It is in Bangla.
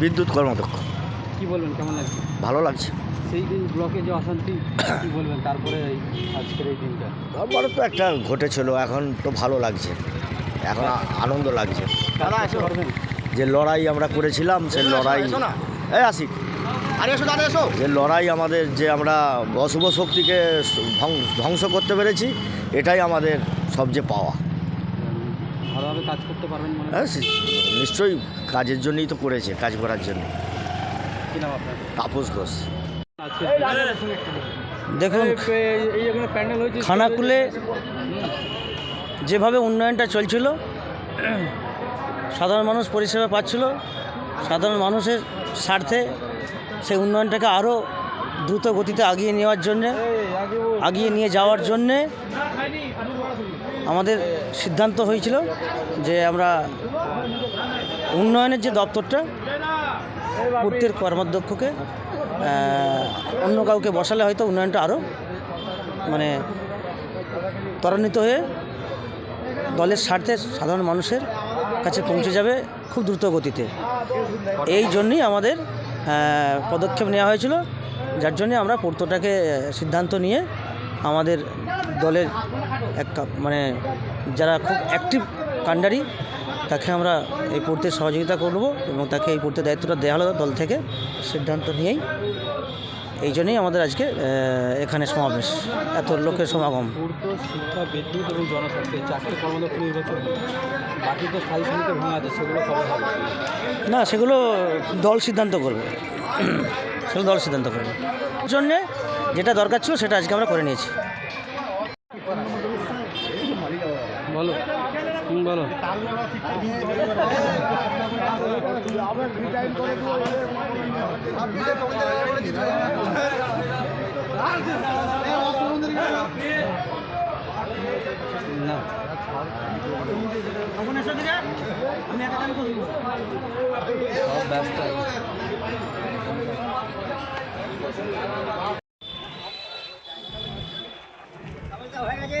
বিদ্যুৎ কর্মদক্ষ কি বলবেন কেমন লাগছে? ভালো লাগছে। সেই দিন ব্লকে যে অশান্তি কি বলবেন? তারপরে আজকের এই দিনটা? তারপরে তো একটা ঘটেছিল এখন তো ভালো লাগছে। এখন আনন্দ লাগছে। যে লড়াই আমরা করেছিলাম সে লড়াই এই আসি। যে লড়াই আমাদের যে আমরা অশুভ শক্তিকে ধ্বংস করতে পেরেছি এটাই আমাদের সবচেয়ে পাওয়া। ভালোভাবে কাজ করতে পারবেন মনে হ্যাঁ? সে- নিশ্চয়ই কাজের জন্যই তো করেছে কাজ করার জন্য। আপনার? তাপস ঘোষ। আজকে দেখুন এই এখানে প্যান্ডেল হয়েছে খানাকুলে যেভাবে উন্নয়নটা চলছিল সাধারণ মানুষ পরিষেবা পাচ্ছিল সাধারণ মানুষের স্বার্থে সেই উন্নয়নটাকে আরও দ্রুত গতিতে আগিয়ে নেওয়ার জন্যে আগিয়ে নিয়ে যাওয়ার জন্যে আমাদের সিদ্ধান্ত হয়েছিল যে আমরা উন্নয়নের যে দপ্তরটা, পূর্তের কর্মাধ্যক্ষকে অন্য কাউকে বসালে হয়তো উন্নয়নটা আরও মানে ত্বরান্বিত হয়ে দলের স্বার্থে সাধারণ মানুষের কাছে পৌঁছে যাবে খুব দ্রুত গতিতে। এই জন্যই আমাদের পদক্ষেপ নেওয়া হয়েছিল, যার জন্যে আমরা পূর্তটাকে সিদ্ধান্ত নিয়ে আমাদের দলের এক মানে যারা খুব অ্যাক্টিভ কাণ্ডারি তাকে আমরা এই পড়তে সহযোগিতা করব এবং তাকে এই পড়তে দায়িত্বটা দেওয়া হলো দল থেকে সিদ্ধান্ত নিয়েই। এই জন্যই আমাদের আজকে এখানে সমাবেশ এত লোকের সমাগম। শিক্ষা বিদ্যুৎ এবং জনস্বাস্থ্য এই কর্মদক্ষ নির্বাচন বাকি তো স্থায়ী সমিতি ভাঙা আছে সেগুলো না সেগুলো দল সিদ্ধান্ত করবে। সেগুলো দল সিদ্ধান্ত করবে। জন্যে যেটা দরকার ছিল সেটা আজকে আমরা করে নিয়েছি। বলো। বলো। না। সব হয়ে গেছে